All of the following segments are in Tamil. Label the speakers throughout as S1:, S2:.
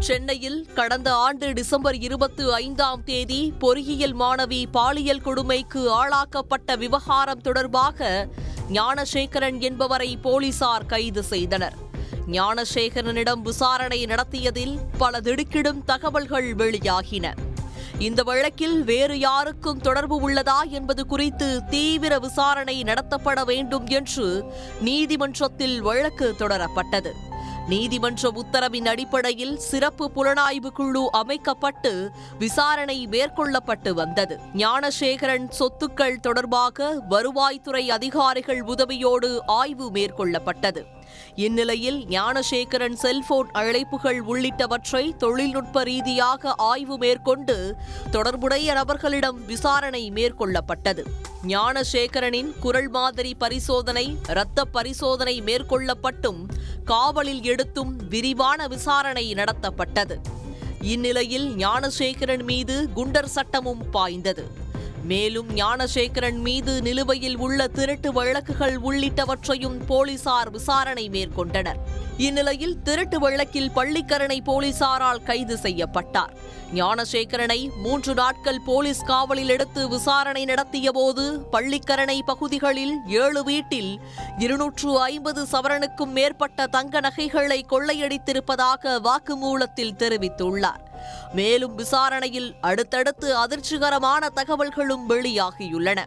S1: சென்னையில் கடந்த ஆண்டு டிசம்பர் இருபத்தி ஐந்தாம் தேதி பொறியியல் மாணவி பாலியல் கொடுமைக்கு ஆளாக்கப்பட்ட விவகாரம் தொடர்பாக ஞானசேகரன் என்பவரை போலீசார் கைது செய்தனர். ஞானசேகரனிடம் விசாரணை நடத்தியதில் பல திடுக்கிடும் தகவல்கள் வெளியாகின. இந்த வழக்கில் வேறு யாருக்கும் தொடர்பு உள்ளதா என்பது குறித்து தீவிர விசாரணை நடத்தப்பட வேண்டும் என்று நீதிமன்றத்தில் வழக்கு தொடரப்பட்டது. நீதிமன்ற உத்தரவின் அடிப்படையில் சிறப்பு புலனாய்வு குழு அமைக்கப்பட்டு விசாரணை மேற்கொள்ளப்பட்டு வந்தது. ஞானசேகரன் சொத்துக்கள் தொடர்பாக வருவாய்த்துறை அதிகாரிகள் உதவியோடு ஆய்வு மேற்கொள்ளப்பட்டது. இந்நிலையில் ஞானசேகரன் செல்போன் அழைப்புகள் உள்ளிட்டவற்றை தொழில்நுட்ப ரீதியாக ஆய்வு மேற்கொண்டு தொடர்புடைய நபர்களிடம் விசாரணை மேற்கொள்ளப்பட்டது. ஞானசேகரனின் குரல் மாதிரி பரிசோதனை இரத்த பரிசோதனை மேற்கொள்ளப்பட்டும் காவலில் எடுத்தும் விரிவான விசாரணை நடத்தப்பட்டது. இந்நிலையில் ஞானசேகரன் மீது குண்டர் சட்டமும் பாய்ந்தது. மேலும் ஞானசேகரன் மீது நிலுவையில் உள்ள திருட்டு வழக்குகள் உள்ளிட்டவற்றையும் போலீசார் விசாரணை மேற்கொண்டனர். இந்நிலையில் திருட்டு வழக்கில் பள்ளிக்கரணை போலீசாரால் கைது செய்யப்பட்டார். ஞானசேகரனை மூன்று நாட்கள் போலீஸ் காவலில் எடுத்து விசாரணை நடத்தியபோது பள்ளிக்கரணை பகுதிகளில் ஏழு வீட்டில் இருநூற்று ஐம்பது சவரனுக்கும் மேற்பட்ட தங்க நகைகளை கொள்ளையடித்திருப்பதாக வாக்குமூலத்தில் தெரிவித்துள்ளார். மேலும் விசாரணையில் அடுத்தடுத்து அதிர்ச்சிகரமான தகவல்களும் வெளியாகியுள்ளன.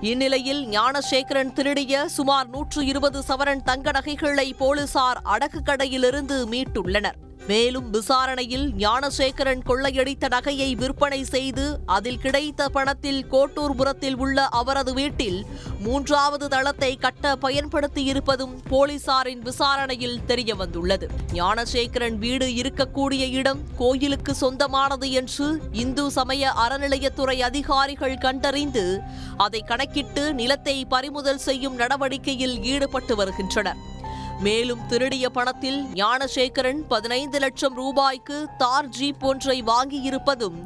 S1: இந்நிலையில் ஞானசேகரன் திருடிய சுமார் நூற்று இருபது சவரன் தங்க நகைகளை போலீசார் அடக்கு கடையிலிருந்து மீட்டுள்ளனர். மேலும் விசாரணையில் ஞானசேகரன் கொள்ளையடித்த நகையை விற்பனை செய்து அதில் கிடைத்த பணத்தில் கோட்டூர்புரத்தில் உள்ள அவரது வீட்டில் மூன்றாவது தளத்தை கட்ட பயன்படுத்தியிருப்பதும் போலீசாரின் விசாரணையில் தெரியவந்துள்ளது. ஞானசேகரன் வீடு இருக்கக்கூடிய இடம் கோயிலுக்கு சொந்தமானது என்று இந்து சமய அறநிலையத்துறை அதிகாரிகள் கண்டறிந்து அதை கணக்கிட்டு நிலத்தை பறிமுதல் செய்யும் நடவடிக்கையில் ஈடுபட்டு வருகின்றனர். மேலும் திருடிய பணத்தில் ஞானசேகரன் பதினைந்து லட்சம் ரூபாய்க்கு தார் ஜீப் ஒன்றை வாங்கியிருப்பதும்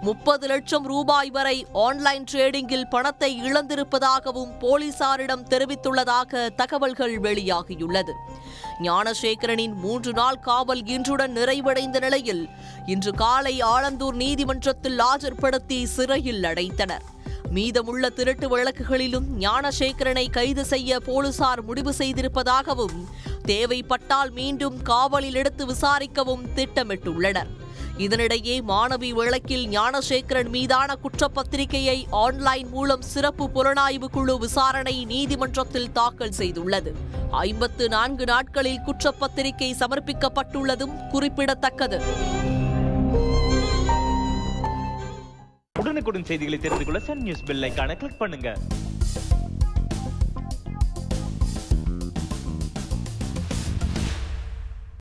S1: முப்பது லட்சம் ரூபாய் வரை ஆன்லைன் ட்ரேடிங்கில் பணத்தை இழந்திருப்பதாகவும் போலீசாரிடம் தெரிவித்துள்ளதாக தகவல்கள் வெளியாகியுள்ளது. ஞானசேகரனின் மூன்று நாள் காவல் இன்றுடன் நிறைவடைந்த நிலையில் இன்று காலை ஆலந்தூர் நீதிமன்றத்தில் ஆஜர்படுத்தி சிறையில் அடைத்தனர். மீதமுள்ள திருட்டு வழக்குகளிலும் ஞானசேகரனை கைது செய்ய போலீசார் முடிவு செய்திருப்பதாகவும் தேவைப்பட்டால் மீண்டும் காவலில் எடுத்து விசாரிக்கவும் திட்டமிட்டுள்ளனர். இதனிடையே மாணவி வழக்கில் ஞானசேகரன் மீதான குற்றப்பத்திரிகையை ஆன்லைன் மூலம் சிறப்பு புலனாய்வு குழு விசாரணை நீதிமன்றத்தில் தாக்கல் செய்துள்ளது. ஐம்பத்து நான்கு நாட்களில் குற்றப்பத்திரிகை சமர்ப்பிக்கப்பட்டுள்ளதும் குறிப்பிடத்தக்கது.
S2: உடனுக்குடன் செய்திகளை தெரிந்து கொள்ள சன் நியூஸ் பெல் ஐக்கான கிளிக் பண்ணுங்க.